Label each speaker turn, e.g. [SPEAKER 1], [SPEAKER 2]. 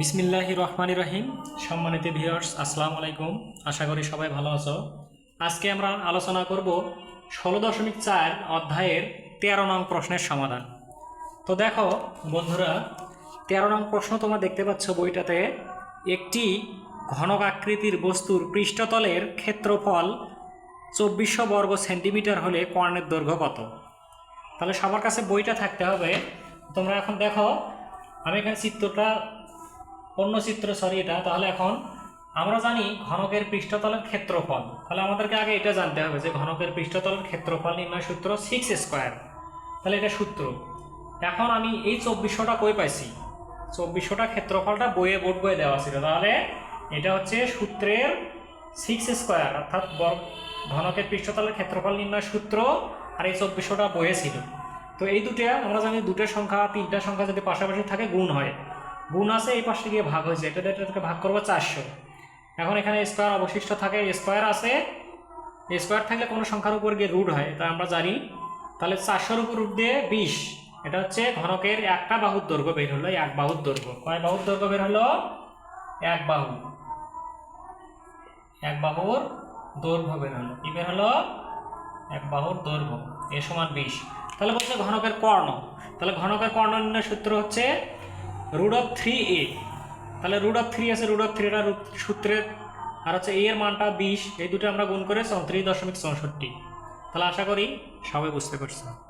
[SPEAKER 1] বিসমিল্লাহি রহমানি রহিম। সম্মানিত ভিউয়ার্স, আসসালামু আলাইকুম। আশা করি সবাই ভালো আছো। আজকে আমরা আলোচনা করব ষোলো দশমিক চার অধ্যায়ের তেরো নং প্রশ্নের সমাধান। তো দেখো, বন্ধুরা, তেরো নং প্রশ্ন তোমরা দেখতে পাচ্ছ বইটাতে, একটি ঘনক আকৃতির বস্তুর পৃষ্ঠতলের ক্ষেত্রফল চব্বিশশো বর্গ সেন্টিমিটার হলে কর্ণের দৈর্ঘ্য কত? তাহলে সবার কাছে বইটা থাকতে হবে। তোমরা এখন দেখো, আমি এখানে চিত্রটা অন্য চিত্র সরি এটা, তাহলে এখন আমরা জানি ঘনকের পৃষ্ঠতলের ক্ষেত্রফল। তাহলে আমাদেরকে আগে এটা জানতে হবে যে ঘনকের পৃষ্ঠতলের ক্ষেত্রফল নির্ণয় সূত্র সিক্স স্কোয়ার তাহলে এটা সূত্র। এখন আমি এই চব্বিশশোটা কই পাইছি? চব্বিশশোটা ক্ষেত্রফলটা বইয়ে, বোর্ড বইয়ে দেওয়া ছিল। তাহলে এটা হচ্ছে সূত্রের সিক্স স্কোয়ার অর্থাৎ ঘনকের পৃষ্ঠতলের ক্ষেত্রফল নির্ণয় সূত্র আর এই চব্বিশশোটা বইয়ে ছিল। তো এই দুটো আমরা জানি দুটো সংখ্যা, তিনটা সংখ্যা যদি পাশাপাশি থাকে, গুণ হয়। গুণ আছে, এই পাশে গিয়ে ভাগ হয়েছে। এটা এটাকে ভাগ করব চারশো। এখন এখানে স্কোয়ার অবশিষ্ট থাকে স্কোয়ার আছে। স্কোয়ার থাকলে কোনো সংখ্যার উপর গিয়ে রুট হয় তা আমরা জানি। তাহলে চারশোর উপর রুট দিয়ে বিশ। এটা হচ্ছে ঘনকের একটা বাহুর দৈর্ঘ্য বের হলো, এক বাহুর দৈর্ঘ্য। কয় বাহুর দৈর্ঘ্য বের হলো? এক বাহু। এক বাহুর দৈর্ঘ্য বের হলো। কি বের হলো? এক বাহুর দৈর্ঘ্য। এ সমান বিশ। তাহলে বলছে ঘনকের কর্ণ। তাহলে ঘনকের কর্ণ নির্ণয় সূত্র হচ্ছে রুট অফ থ্রি এ তাহলে রুট অফ থ্রি আছে রুট অফ থ্রিটা সূত্রের আর হচ্ছে এ এর মানটা বিশ, এই দুটো আমরা গুণ করে চৌত্রিশ দশমিক চৌষট্টি। তাহলে আশা করি সবাই বুঝতে পারছ।